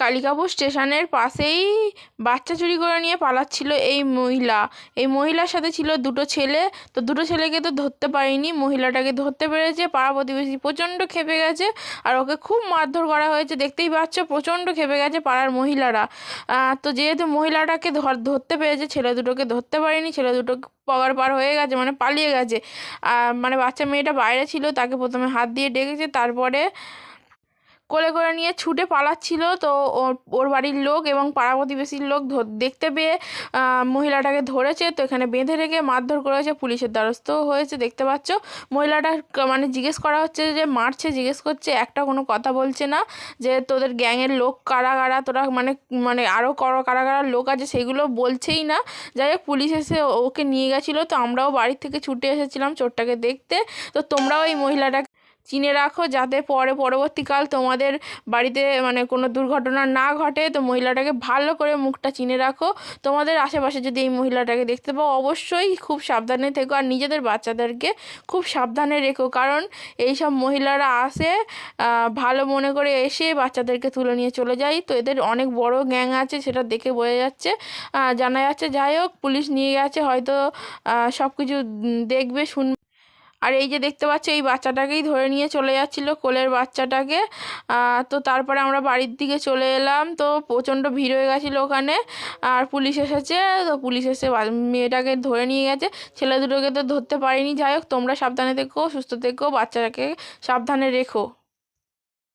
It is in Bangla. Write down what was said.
কালিকাপুর স্টেশনের পাশেই বাচ্চা চুরি করে নিয়ে পালাচ্ছিল এই মহিলা। এই মহিলার সাথে ছিল দুটো ছেলে। তো দুটো ছেলেকে তো ধরতে পারেনি। মহিলাটাকে ধরতে পেরেছে। পাড়া প্রতিবেশী প্রচণ্ড খেপে গেছে আর ওকে খুব মারধর করা হয়েছে। দেখতেই পাচ্ছ প্রচণ্ড খেপে গেছে পাড়ার মহিলারা। তো যেহেতু মহিলাটাকে ধর ধরতে পেরেছে, ছেলে দুটোকে ধরতে পারেনি, ছেলে দুটো পগার পার হয়ে গেছে মানে পালিয়ে গেছে। মানে বাচ্চা মেয়েটা বাইরে ছিল, তাকে প্রথমে হাত দিয়ে ডেকেছে, তারপরে কোলে করে নিয়ে ছুটে পালাচ্ছিল। তো ওর ওর বাড়ির লোক এবং পাড়া প্রতিবেশীর লোক দেখতে পেয়ে মহিলাটাকে ধরেছে। তো এখানে বেঁধে রেখে মারধর করেছে পুলিশের দ্বারস্থও হয়েছে, দেখতে পাচ্ছ। মহিলাটা মানে জিজ্ঞেস করা হচ্ছে যে মারছে, জিজ্ঞেস করছে, একটা কোনো কথা বলছে না। যে তোদের গ্যাংয়ের লোক কারা কারা, তোরা মানে মানে আরও কারা কারা কারা লোক আছে, সেগুলো বলছেই না। যাই হোক, পুলিশ এসে ওকে নিয়ে গেছিল। তো আমরাও বাড়ির থেকে ছুটে এসেছিলাম চোরটাকে দেখতে। তো তোমরাও এই মহিলাটাকে চিনে রাখো যাতে পরে পরবর্তীকাল তোমাদের বাড়িতে মানে কোনো দুর্ঘটনা না ঘটে। তো মহিলাটাকে ভালো করে মুখটা চিনে রাখো। তোমাদের আশেপাশে যদি এই মহিলাটাকে দেখতে পাও, অবশ্যই খুব সাবধানে থেকো। আর নিজেদের বাচ্চাদেরকে খুব সাবধানে রেখো। কারণ এই সব মহিলারা আসে ভালো মনে করে এসে বাচ্চাদেরকে তুলে নিয়ে চলে যায়। তো এদের অনেক বড় গ্যাং আছে, সেটা দেখে বোঝা যাচ্ছে। জানা যাচ্ছে। যাই হোক, পুলিশ নিয়ে গেছে। হয়তো সব কিছু দেখবে, শুনবে। আর এই যে দেখতে পাচ্ছ, এই বাচ্চাটাকেই ধরে নিয়ে চলে যাচ্ছিল কোলের বাচ্চাটাকে। তো তারপরে আমরা বাড়ির দিকে চলে এলাম। তো প্রচণ্ড ভিড় হয়ে গেছিল ওখানে। আর পুলিশ এসেছে, তো পুলিশ এসে মেয়েটাকে ধরে নিয়ে গেছে। ছেলে দুটোকে তো ধরতে পারিনি। যাই হোক, তোমরা সাবধানে থেকো, সুস্থ থেকো, বাচ্চাটাকে সাবধানে রেখো।